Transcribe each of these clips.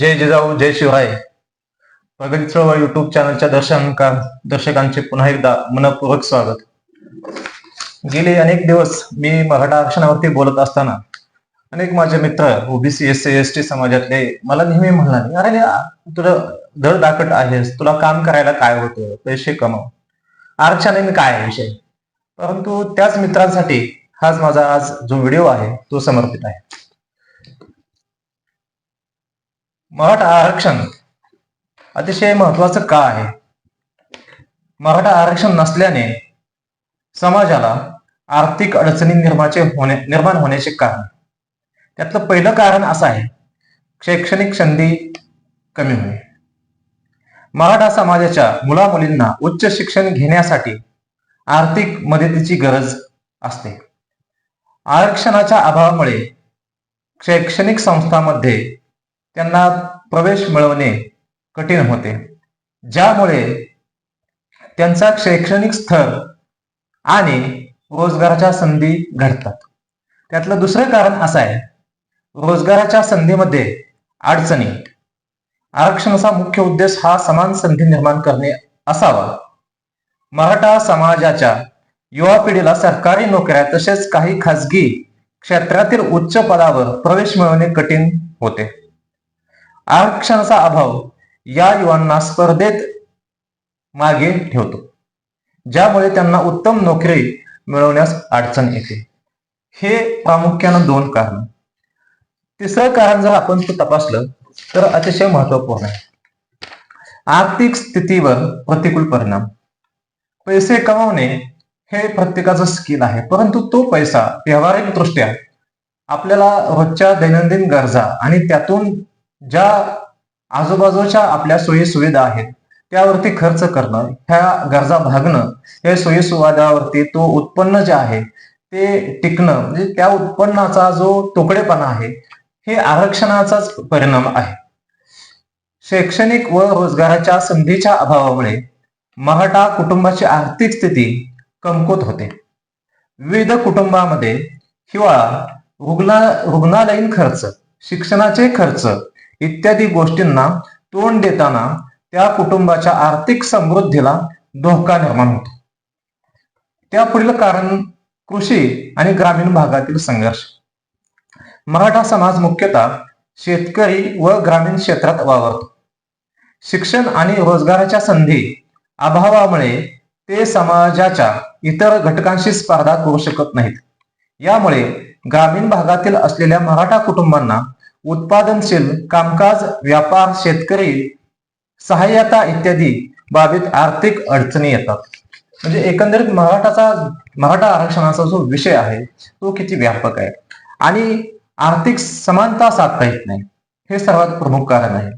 जय जिजाऊ जय शिवराय प्रगती चळवळ युट्यूब चॅनलच्या दर्शका दर्शकांचे पुन्हा एकदा मनपूर्वक स्वागत. गेले अनेक दिवस मी मराठा आरक्षणावरती बोलत असताना अनेक माझे मित्र OBC S C S T समाजातले मला नेहमी म्हणाले अरे तुला धड दाकट आहेस तुला काम करायला काय होतं? पैसे कमव. आरक्षण काय विषय? परंतु त्याच मित्रांसाठी हाच माझा आज जो व्हिडिओ आहे तो समर्पित आहे. मराठा आरक्षण अतिशय महत्वाचं का आहे? मराठा आरक्षण नसल्याने समाजाला आर्थिक अडचणी निर्माचे होणे निर्माण होण्याचे कारण. त्यातलं पहिलं कारण असं आहे शैक्षणिक संधी कमी होणे. मराठा समाजाच्या मुला मुलींना उच्च शिक्षण घेण्यासाठी आर्थिक मदतीची गरज असते. आरक्षणाच्या अभावामुळे शैक्षणिक संस्थांमध्ये त्यांना प्रवेश मिळवणे कठीण होते. ज्यामुळे त्यांचा शैक्षणिक स्तर आणि रोजगाराच्या संधी घडतात. त्यातलं दुसरं कारण असं आहे रोजगाराच्या संधीमध्ये अडचणी. आरक्षणाचा मुख्य उद्देश हा समान संधी निर्माण करणे असावा. मराठा समाजाच्या युवा पिढीला सरकारी नोकऱ्या तसेच काही खासगी क्षेत्रातील उच्च पदावर प्रवेश मिळवणे कठीण होते. आरक्षणाचा अभाव या युवांना स्पर्धेत मागे ठेवतो. ज्यामुळे त्यांना उत्तम नोकरी मिळवण्यास अडचण येते. हे प्रामुख्यानं दोन कारण. तिसरं कारण जर आपण तपासलं तर अतिशय महत्त्वपूर्ण आहे. आर्थिक स्थितीवर प्रतिकूल परिणाम. पैसे कमावणे हे प्रत्येकाचं स्किल आहे परंतु तो पैसा व्यावहारिक दृष्ट्या आपल्याला रोजच्या दैनंदिन गरजा आणि त्यातून ज्या आजूबाजूच्या आपल्या सोयी सुविधा आहेत त्यावरती खर्च करणं ह्या गरजा भागणं या सोयी सुवादावरती तो उत्पन्न जे आहे ते टिकणं म्हणजे त्या उत्पन्नाचा जो तुकडेपणा आहे हे आरक्षणाचाच परिणाम आहे. शैक्षणिक व रोजगाराच्या संधीच्या अभावामुळे मराठा कुटुंबाची आर्थिक स्थिती कमकुत होते. विविध कुटुंबामध्ये हिवाळा रुग्णा रुग्णालयीन खर्च शिक्षणाचे खर्च इत्यादी गोष्टींना तोंड देताना त्या कुटुंबाच्या आर्थिक समृद्धीला धोका निर्माण होतो. त्या पुढील कारण कृषी आणि ग्रामीण भागातील संघर्ष. मराठा समाज मुख्यतः शेतकरी व ग्रामीण क्षेत्रात वावरतो. शिक्षण आणि रोजगाराच्या संधी अभावामुळे ते समाजाच्या इतर घटकांशी स्पर्धा करू शकत नाहीत. यामुळे ग्रामीण भागातील असलेल्या मराठा कुटुंबांना उत्पादनशील कामकाज व्यापार शेतकरी सहाय्यता इत्यादी बाबीत आर्थिक अडचणी येतात. म्हणजे एकंदरीत मराठाचा मराठा आरक्षणाचा जो विषय आहे तो किती व्यापक आहे? आणि आर्थिक समानता साधता येत नाही हे सर्वात प्रमुख कारण आहे.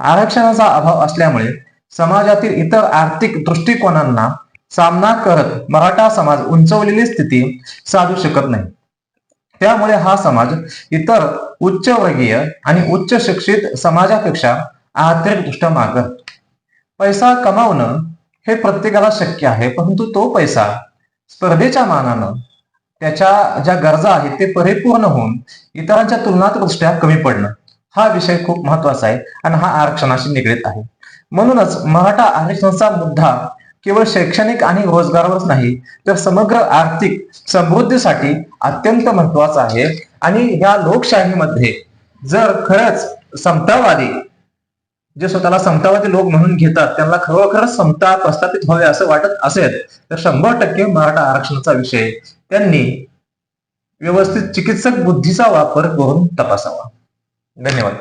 आरक्षणाचा अभाव असल्यामुळे समाजातील इतर आर्थिक दृष्टिकोनांना सामना करत मराठा समाज उंचवलेली स्थिती साधू शकत नाही. त्यामुळे हा समाज इतर उच्चवर्गीय आणि उच्च शिक्षित समाजापेक्षा आर्थिकदृष्ट्या मागत पैसा कमावणं हे प्रत्येकाला शक्य आहे परंतु तो पैसा स्पर्धेच्या मानानं त्याच्या ज्या गरजा आहेत ते परिपूर्ण होऊन इतरांच्या तुलनात दृष्ट्या कमी पडणं. हा विषय खूप महत्त्वाचा आहे आणि हा आरक्षणाशी निगडीत आहे. म्हणूनच मराठा आरक्षणाचा मुद्दा केवळ शैक्षणिक आणि रोजगारावरच नाही तर समग्र आर्थिक समृद्धीसाठी अत्यंत महत्त्वाचा आहे. आणि या लोकशाहीमध्ये जर खरंच समतावादी जे स्वतःला समतावादी लोक म्हणून घेतात त्यांना खरोखरच समता प्रस्थापित व्हावे असं वाटत असेल तर शंभर टक्के मराठा आरक्षणाचा विषय त्यांनी व्यवस्थित चिकित्सक बुद्धीचा वापर करून तपासावा. धन्यवाद.